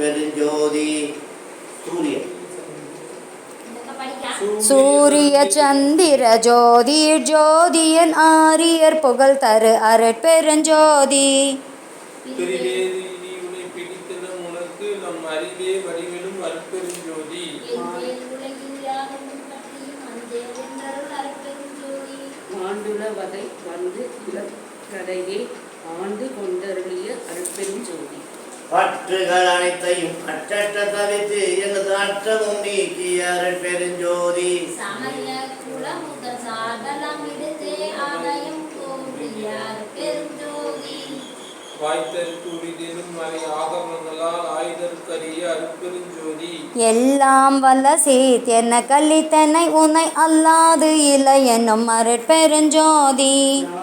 அருட்பெருஞ்சோதி சூரியன் சூரிய சந்திர ஜோதி ஜோதியன் ஆரியர் புகழ் தரு அருட்பெருஞ்சோதி வகை வந்து ஆண்டு கொண்டருளிய அருட்பெரும் ஜோதி பற்றுகள் அனைத்தையும் அற்றற்ற தவித்து எனது அற்றமும் நீக்கிய அற்பெருஞ்சோதி எல்லாம் வல்ல சீத்தென்ன கலித்தனை உனை அல்லாது இல்லை என்னும் அருட்பெருஞ்சோதி நாவை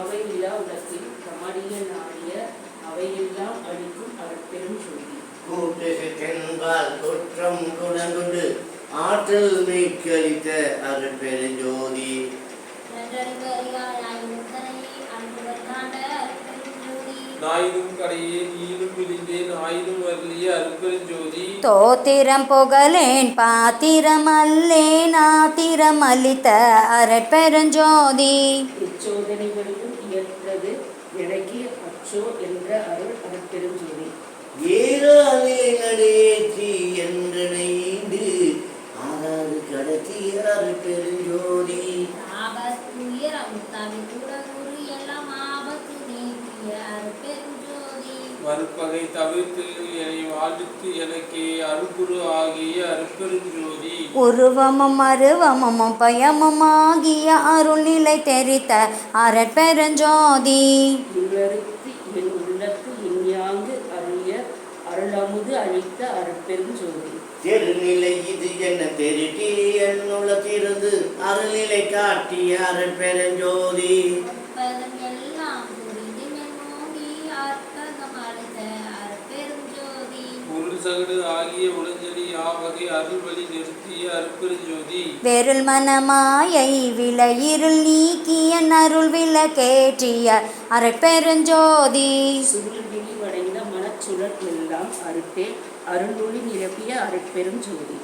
தென்பால் குற்றம் குணங்குண்டு. ஆற்றல் மீக்களித்த அருட்பெருஞ்சோதி நாயினும் கடையே நீனும் விழிந்தேன் ஆயினும் அருளிய அற்பெருஞ்சோதி தோத்திரம் புகழேன் பாத்திரம் அல்லேன் ஆத்திரம் அளித்த அருட்பெருஞ்சோதி இச்சோதனைகளிலும் இயற்றது எனக்கு அச்சோ என்ற அருள் அருட்பெரும் ஜோதி ஏறாலே நடேற்றி என்றனை ஈண்டு ஆறாறு கடத்திய அருட்பெருஞ்சோதி மறுப்பகை தவிர்த்து என்னை வாழ்த்து எனக்கே அருகுரு ஆகிய அற்பெருஞ்சோதி உருவமும் அருவமும் பயமும் ஆகிய அருள்நிலை தெரித்த அருட்பெருஞ்சோதி. அருளமுது அளித்த அருட்பெரும் ஜோதி. தெருநிலை இது என்ன தெரிட்டி? என்னுள்ள திருந்து அருளிலை காட்டிய அருட்பெருஞ்சோதி சகடு ஆகிய உளஞ்சலி யாவகை அருள்வழி நிறுத்திய அற்பெருஞ்சோதி வெருள் மனமாயை விளையிருள் நீக்கிய அருள் விளக்கேற்றிய அருட்பெருஞ்சோதி சுருள் அச்சுழற் எல்லாம் அருட்டே அருளொளி நிரப்பிய அருட்பெரும் ஜோதி.